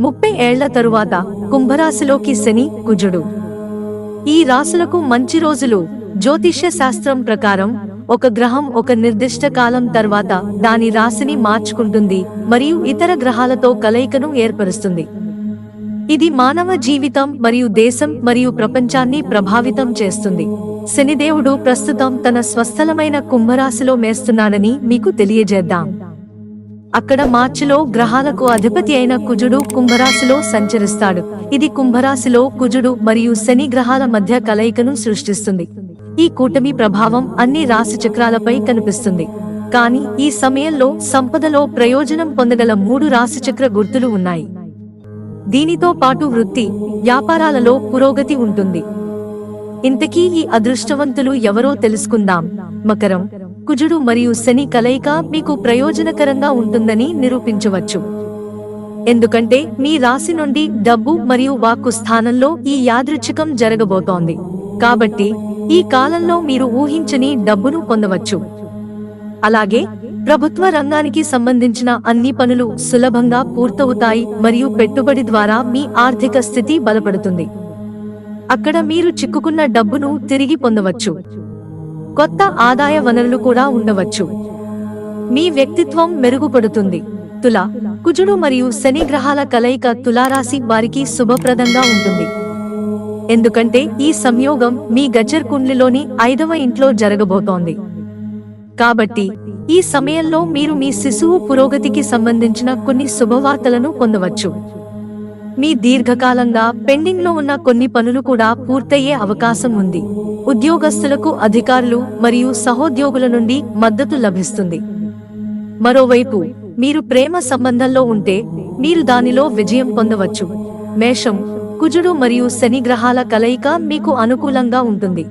ముప్పై ఏళ్ళ తరువాత కుంభరాశిలోకి శని కుజుడు. ఈ రాశులకు మంచి రోజులు. జ్యోతిష్య శాస్త్రం ప్రకారం ఒక గ్రహం ఒక నిర్దిష్ట కాలం తర్వాత దాని రాశిని మార్చుకుంటుంది మరియు ఇతర గ్రహాలతో కలయికను ఏర్పరుస్తుంది. ఇది మానవ జీవితం మరియు దేశం మరియు ప్రపంచాన్ని ప్రభావితం చేస్తుంది. శనిదేవుడు ప్రస్తుతం తన స్వస్థలమైన కుంభరాశిలో మేస్తున్నానని మీకు తెలియజేద్దాం. అక్కడ మార్చిలో గ్రహాలకు అధిపతి అయిన కుజుడు కుంభరాశిలో సంచరిస్తాడు. ఇది కుంభరాశిలో కుజుడు మరియు శని గ్రహాల మధ్య కలయికను సృష్టిస్తుంది. ఈ కూటమి ప్రభావం అన్ని రాశి చక్రాలపై కనిపిస్తుంది. కానీ ఈ సమయంలో సంపదలో ప్రయోజనం పొందగల మూడు రాశిచక్ర గుర్తులు ఉన్నాయి. దీనితో పాటు వృత్తి వ్యాపారాలలో పురోగతి ఉంటుంది. ఇంతకీ ఈ అదృష్టవంతులు ఎవరో తెలుసుకుందాం. మకరం కుజుడు మరియు శని కలయిక మీకు ప్రయోజనకరంగా ఉంటుందని నిరూపించవచ్చు. ఎందుకంటే మీ రాశి నుండి డబ్బు మరియు వాక్కు స్థానంలో ఈ యాదృచ్ఛికం జరగబోతోంది. కాబట్టి ఈ కాలంలో మీరు ఊహించని డబ్బును పొందవచ్చు. అలాగే ప్రభుత్వ రంగానికి సంబంధించిన అన్ని పనులు సులభంగా పూర్తవుతాయి మరియు పెట్టుబడి ద్వారా మీ ఆర్థిక స్థితి బలపడుతుంది. అక్కడ మీరు చిక్కుకున్న డబ్బును తిరిగి పొందవచ్చు. కొత్త ఆదాయ వనరులు కూడా ఉండవచ్చు. మీ వ్యక్తిత్వం మెరుగుపడుతుంది. తుల కుజుడు మరియు శని గ్రహాల కలయిక తులారాశి వారికి శుభప్రదంగా ఉంటుంది. ఎందుకంటే ఈ సంయోగం మీ గజర్ కుండ్లిలోని ఐదవ ఇంట్లో జరగబోతోంది. కాబట్టి ఈ సమయంలో మీరు మీ శిశువు పురోగతికి సంబంధించిన కొన్ని శుభవార్తలను పొందవచ్చు. మీ దీర్ఘకాలంగా పెండింగ్లో ఉన్న కొన్ని పనులు కూడా పూర్తయ్యే అవకాశం ఉంది. ఉద్యోగస్తులకు అధికారులు మరియు సహోద్యోగుల నుండి మద్దతు లభిస్తుంది. మరోవైపు మీరు ప్రేమ సంబంధంలో ఉంటే మీరు దానిలో విజయం పొందవచ్చు. మేషం కుజుడు మరియు శని గ్రహాల కలయిక మీకు అనుకూలంగా ఉంటుంది.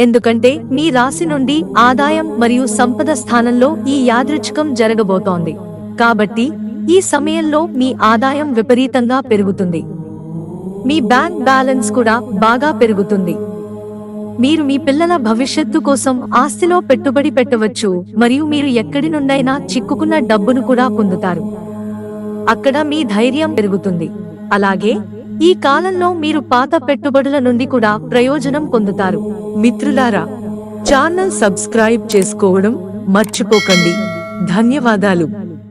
ఎందుకంటే మీ రాశి నుండి ఆదాయం మరియు సంపద స్థానంలో ఈ యాదృచ్ఛికం జరగబోతోంది. కాబట్టి ఈ సమయంలో మీ ఆదాయం విపరీతంగా పెరుగుతుంది. మీ బ్యాంక్ బ్యాలెన్స్ కూడా బాగా పెరుగుతుంది. మీరు మీ పిల్లల భవిష్యత్తు కోసం ఆస్తిలో పెట్టుబడి పెట్టవచ్చు మరియు మీరు ఎక్కడి నుండైనా చిక్కుకున్న డబ్బును కూడా పొందుతారు. అక్కడ మీ ధైర్యం పెరుగుతుంది. అలాగే ఈ కాలంలో మీరు పాత పెట్టుబడుల నుండి కూడా ప్రయోజనం పొందుతారు. మిత్రులారా ఛానల్ సబ్స్క్రైబ్ చేసుకోవడం మర్చిపోకండి. ధన్యవాదాలు.